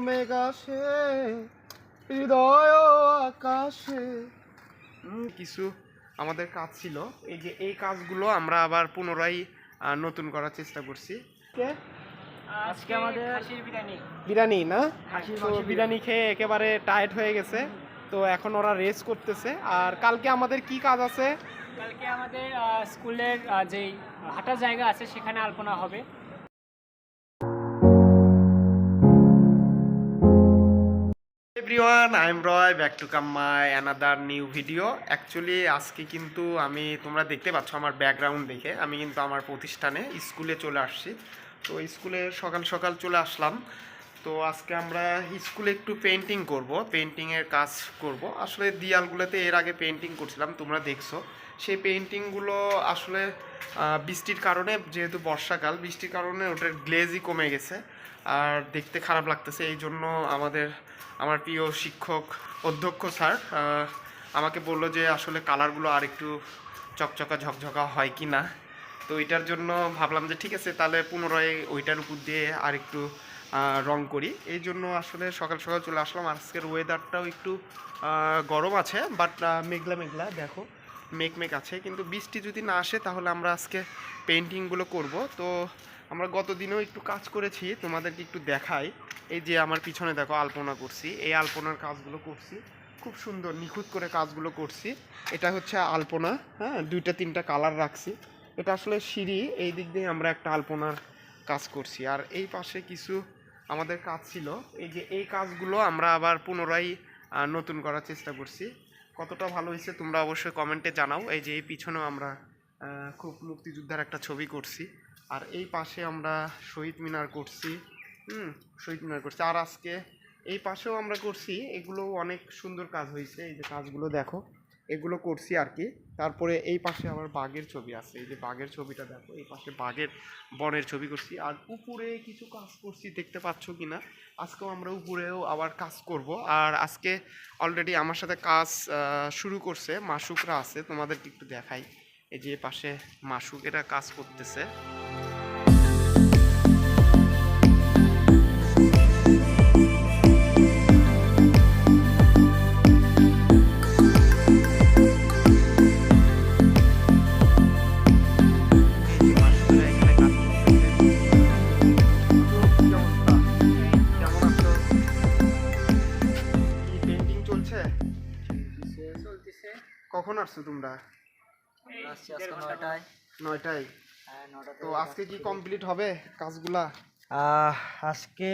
মেঘাসে হৃদয় আকাশে। কিছু আমাদের কাজ ছিল। এই যে এই কাজগুলো আমরা আবার পুনরায় নতুন করার চেষ্টা করছি। আজকে আমাদের বিরিয়ানি। না? বিরিয়ানি খেয়ে একেবারে টায়ার্ড হয়ে গেছে। তো এখন ওরা রেস্ট করতেছে। আর কালকে আমাদের কি কাজ আছে? কালকে আমাদের স্কুলের যেই হাঁটার জায়গা আছে সেখানে আলপনা হবে। Everyone I am Roy back to come my another new video actually আজকে কিন্তু আমি, তোমরা দেখতে পাচ্ছ আমার ব্যাকগ্রাউন্ড দেখে। আমি কিন্তু আমার প্রতিষ্ঠানে স্কুলে চলে আসছি। তো স্কুলে সকাল সকাল চলে আসলাম। তো আজকে আমরা স্কুলে একটু পেন্টিং করব। পেন্টিংয়ের কাজ করব। আসলে দিয়ালগুলোতে এর আগে পেন্টিং করছিলাম, তোমরা দেখছ। সেই পেন্টিংগুলো আসলে বৃষ্টির কারণে, যেহেতু বর্ষাকাল, বৃষ্টির কারণে ওটার গ্লেজই কমে গেছে। আর দেখতে খারাপ লাগতেছে এই জন্য আমাদের আমার প্রিয় শিক্ষক অধ্যক্ষ স্যার আমাকে বলল যে আসলে কালারগুলো আর একটু চকচকা ঝকঝকা হয় কি না। তো এটার জন্য ভাবলাম যে ঠিক আছে, তাহলে পুনরায় ওইটার উপর দিয়ে আর একটু রং করি। এই জন্য আসলে সকাল সকাল চলে আসলাম। আজকের ওয়েদারটাও একটু গরম আছে বাট মেঘলা মেঘলা, দেখো, মেঘ মেঘ আছে। কিন্তু বৃষ্টি যদি না আসে, তাহলে আমরা আজকে পেন্টিংগুলো করব। তো আমরা গত দিনেও একটু কাজ করেছি, তোমাদেরকে একটু দেখাই। এই যে আমার পিছনে দেখো আলপনা করছি, এই আলপনার কাজগুলো করছি। খুব সুন্দর, নিখুঁত করে কাজগুলো করছি। এটা হচ্ছে আলপনা হ্যাঁ দুইটা, তিনটা কালার রাখছি। এটা আসলে সিঁড়ি, এই দিক দিয়ে আমরা একটা আলপনার কাজ করছি। আর এই পাশে কিছু আমাদের কাজ ছিল। এই যে এই কাজগুলো আমরা আবার পুনরায় নতুন করার চেষ্টা করছি। কতটা ভালো হয়েছে তোমরা অবশ্যই কমেন্টে জানাও। এই যে এই পিছনেও আমরা খুব মুক্তিযোদ্ধার একটা ছবি করছি। আর এই পাশে আমরা শহীদ মিনার করছি, হুম, শহীদ মিনার করছি। আর আজকে এই পাশেও আমরা করছি, এগুলো অনেক সুন্দর কাজ হয়েছে, এই যে কাজগুলো দেখো, এগুলো করছি আর কি। তারপরে এই পাশে আবার বাঘের ছবি আছে, এই যে বাঘের ছবিটা দেখো, এই পাশে বাঘের বনের ছবি করছি। আর উপরে কিছু কাজ করছি, দেখতে পাচ্ছ কি না? আজকেও আমরা উপরেও আবার কাজ করব। আর আজকে অলরেডি আমার সাথে কাজ শুরু করছে, মাসুকরা আছে, তোমাদেরকে একটু দেখাই। এই যে পাশে মাসুকেরা কাজ করতেছে। কখন আসছো তোমরা? নয়টায়। নয়টায়। হ্যাঁ তো আজকে কি কমপ্লিট হবে কাজগুলা? আজকে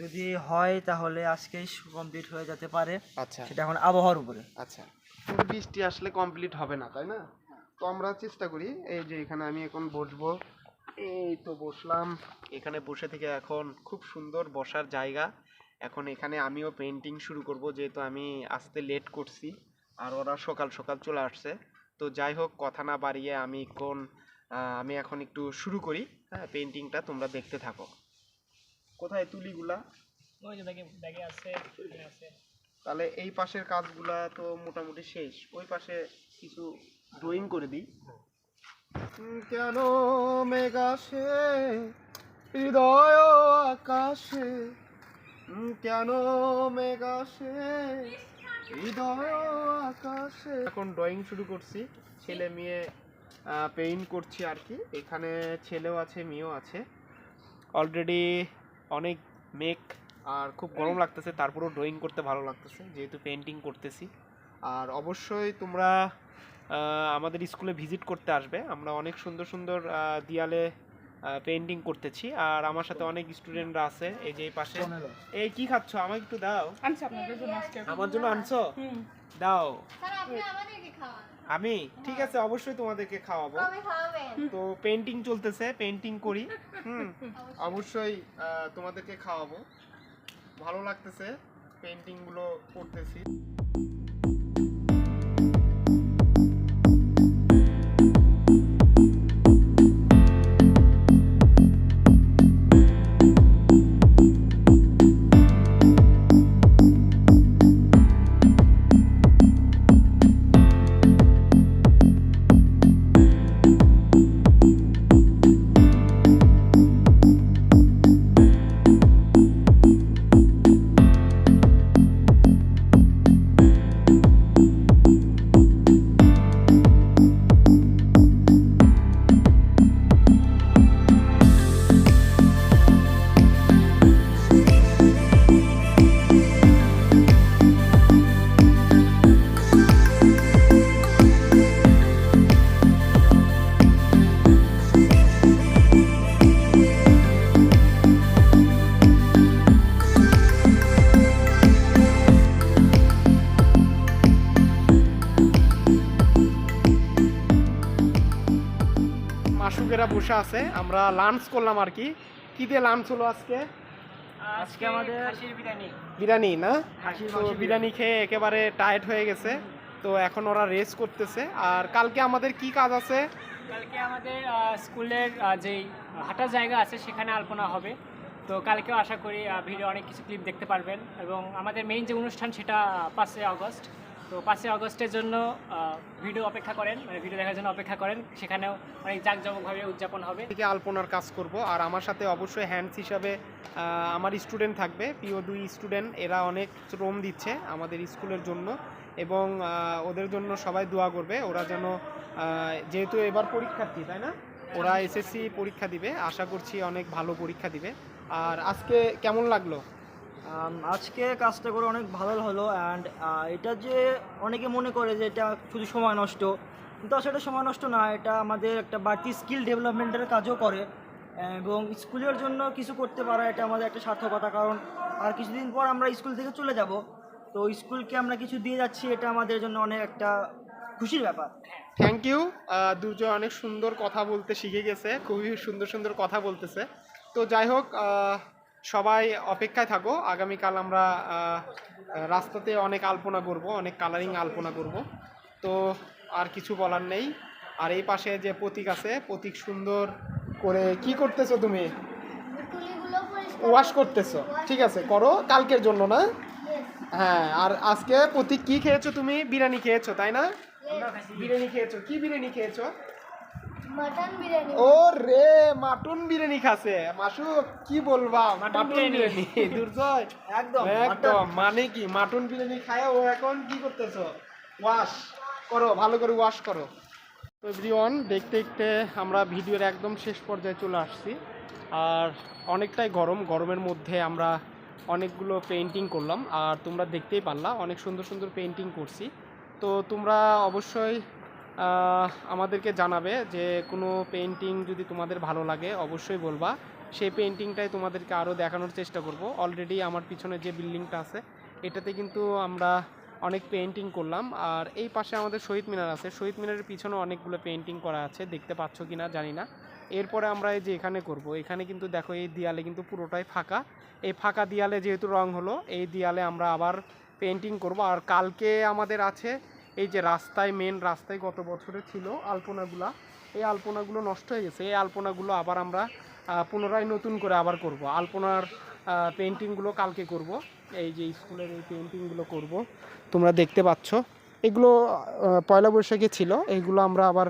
যদি হয় তাহলে আজকেই কমপ্লিট হয়ে যেতে পারে। আচ্ছা। সেটা এখন আবহাওয়ার উপরে। আচ্ছা। বৃষ্টি আসলে কমপ্লিট হবে না তাই না? তো আমরা চেষ্টা করি এই যে এখানে আমি এখন বসবো। এই তো বসলাম। এখানে বসে থেকে এখন খুব সুন্দর বসার জায়গা। এখন এখানে আমিও পেন্টিং শুরু করব যেহেতু আমি আসতে লেট করছি। আর ওরা সকাল সকাল চলে আসছে। তো যাই হোক কথা না বাড়িয়ে আমি কোন আমি এখন একটু শুরু করি হ্যাঁ পেন্টিংটা তোমরা দেখতে থাকো। কোথায় তুলিগুলা? তাহলে এই পাশের কাজগুলা তো মোটামুটি শেষ। ওই পাশে কিছু ড্রয়িং করে দিই। কেন মেঘাসে হৃদয় আকাশে। কেন মেঘাসে এখন ড্রয়িং শুরু করছি। ছেলে, মেয়ে পেইন্ট করছি আর কি। এখানে ছেলেও আছে, মেয়েও আছে। অলরেডি অনেক মেঘ আর খুব গরম লাগতেছে, তারপরেও ড্রয়িং করতে ভালো লাগতেছে, যেহেতু পেন্টিং করতেছি। আর অবশ্যই তোমরা আমাদের স্কুলে ভিজিট করতে আসবে। আমরা অনেক সুন্দর সুন্দর দেয়ালে পেন্টিং করতেছি। আর আমার সাথে অনেক স্টুডেন্টরা আছে এই যে এই পাশে। এই কি খাচ্ছ? আমাকে একটু দাও। আনছি আপনাদের জন্য আজকে আমার জন্য আনছো? দাও। আমি? ঠিক আছে অবশ্যই তোমাদেরকে খাওয়াবো। তো পেন্টিং চলতেছে পেন্টিং করি। হুম অবশ্যই। তোমাদেরকে খাওয়াবো। ভালো লাগতেছে পেন্টিংগুলো করতেছি। বসে আছে আমরা লাঞ্চ করলাম আর কি। কি দিয়ে লাঞ্চ হলো আজকে? আজকে আমাদের- খাসির বিরিয়ানি। বিরিয়ানি না? খাসির তো বিরিয়ানি খেয়ে একেবারে টায়ার্ড হয়ে গেছে তো এখন ওরা রেস্ট করতেছে। আর কালকে আমাদের কি কাজ আছে? কালকে আমাদের স্কুলের যেই হাঁটার জায়গা আছে সেখানে আলপনা হবে। তো কালকেও আশা করি ভিডিও অনেক কিছু ক্লিপ দেখতে পারবেন। এবং আমাদের মেইন যে অনুষ্ঠান সেটা পাঁচই আগস্ট। তো পাঁচই আগস্টের জন্য ভিডিও অপেক্ষা করেন মানে ভিডিও দেখার জন্য অপেক্ষা করেন। সেখানেও অনেক জাঁকজমকভাবে উদযাপন হবে। থেকে আলপনার কাজ করব। আর আমার সাথে অবশ্যই হ্যান্ডস হিসাবে আমার স্টুডেন্ট থাকবে পিও দুই স্টুডেন্ট এরা অনেক শ্রম দিচ্ছে আমাদের স্কুলের জন্য এবং ওদের জন্য সবাই দোয়া করবে। ওরা যেন যেহেতু এবার পরীক্ষার্থী, তাই না? ওরা এসএসসি পরীক্ষা দিবে। আশা করছি অনেক ভালো পরীক্ষা দিবে। আর আজকে কেমন লাগল? আজকে কাজটা করে অনেক ভালো হলো অ্যান্ড এটা যে অনেকে মনে করে যে এটা শুধু সময় নষ্ট, কিন্তু আসলে এটা সময় নষ্ট না, এটা আমাদের একটা বাড়তি স্কিল ডেভেলপমেন্টের কাজও করে, এবং স্কুলের জন্য কিছু করতে পারা এটা আমাদের একটা সার্থকতা, কারণ আর কিছুদিন পর আমরা স্কুল থেকে চলে যাব। তো স্কুলকে আমরা কিছু দিয়ে যাচ্ছি, এটা আমাদের জন্য অনেক একটা খুশির ব্যাপার। থ্যাংক ইউ দুজন অনেক সুন্দর কথা বলতে শিখে গেছে, খুবই সুন্দর সুন্দর কথা বলতেছে। তো যাই হোক সবাই অপেক্ষায় থাকো। আগামীকাল আমরা রাস্তাতে অনেক আলপনা করব অনেক কালারিং আলপনা করব। তো আর কিছু বলার নেই। আর এই পাশে যে প্রতীক আছে প্রতীক সুন্দর করে কি করতেছো তুমি? ওয়াশ করতেছো। ঠিক আছে করো। কালকের জন্য না? হ্যাঁ আর আজকে প্রতীক কি খেয়েছো তুমি? বিরিয়ানি খেয়েছো তাই না? বিরিয়ানি খেয়েছো। কি বিরিয়ানি খেয়েছো? ও রে মাটন বিরিয়ানি খাসে মাসু কি বলবা? মাটন বিরিয়ানি। দুর্জয়। একদম একদম মানে কি মাটন বিরিয়ানি খায় ও এখন কি করতেছো? ওয়াশ করো ভালো করে ওয়াশ করো। তো এভরিওয়ান দেখতে দেখতে আমরা ভিডিওর একদম শেষ পর্যায়ে চলে আসছি। আর অনেকটাই গরম গরমের মধ্যে আমরা অনেকগুলো পেন্টিং করলাম। আর তোমরা দেখতেই পারলা অনেক সুন্দর সুন্দর পেন্টিং করছি। তো তোমরা অবশ্যই আমাদেরকে জানাবে যে কোনো পেন্টিং যদি তোমাদের ভালো লাগে, অবশ্যই বলবা। সেই পেন্টিংটাই তোমাদেরকে আরও দেখানোর চেষ্টা করব। অলরেডি আমার পিছনে যে বিল্ডিংটা আছে, এটাতে কিন্তু আমরা অনেক পেন্টিং করলাম। আর এই পাশে আমাদের শহীদ মিনার আছে। শহীদ মিনারের পিছনে অনেকগুলো পেন্টিং করা আছে। দেখতে পাচ্ছ কি না জানি না। এরপরে আমরা এই যে এখানে করব, এখানে কিন্তু দেখো এই দেয়ালে কিন্তু পুরোটাই ফাঁকা। এই ফাঁকা দেয়ালে যেহেতু রং হলো, এই দেয়ালে আমরা আবার পেন্টিং করব। আর কালকে আমাদের আছে এই যে রাস্তায় মেন রাস্তায় গত বছরে ছিল আলপনাগুলা, এই আলপনাগুলো নষ্ট হয়ে গেছে। এই আলপনাগুলো আবার আমরা পুনরায় নতুন করে আবার করব। আলপনার পেন্টিংগুলো কালকে করব। এই যে স্কুলের এই পেন্টিংগুলো করব। তোমরা দেখতে পাচ্ছ। এগুলো পয়লা বৈশাখে ছিল। এইগুলো আমরা আবার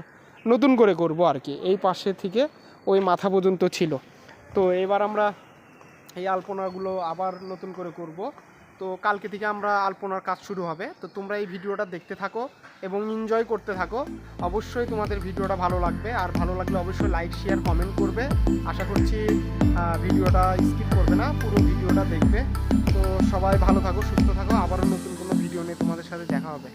নতুন করে করব আর কি। এই পাশে থেকে ওই মাথা পর্যন্ত ছিল। তো এবার আমরা এই আলপনাগুলো আবার নতুন করে করব। তো কালকে থেকে আমরা আলপনার কাজ শুরু হবে। তো তোমরা এই ভিডিওটা দেখতে থাকো এবং এনজয় করতে থাকো। অবশ্যই তোমাদের ভিডিওটা ভালো লাগবে। আর ভালো লাগলে অবশ্যই লাইক শেয়ার কমেন্ট করবে। আশা করছি ভিডিওটা স্কিপ করবে না, পুরো ভিডিওটা দেখবে। তো সবাই ভালো থাকো, সুস্থ থাকো। আবারও নতুন কোনো ভিডিও নিয়ে তোমাদের সাথে দেখা হবে।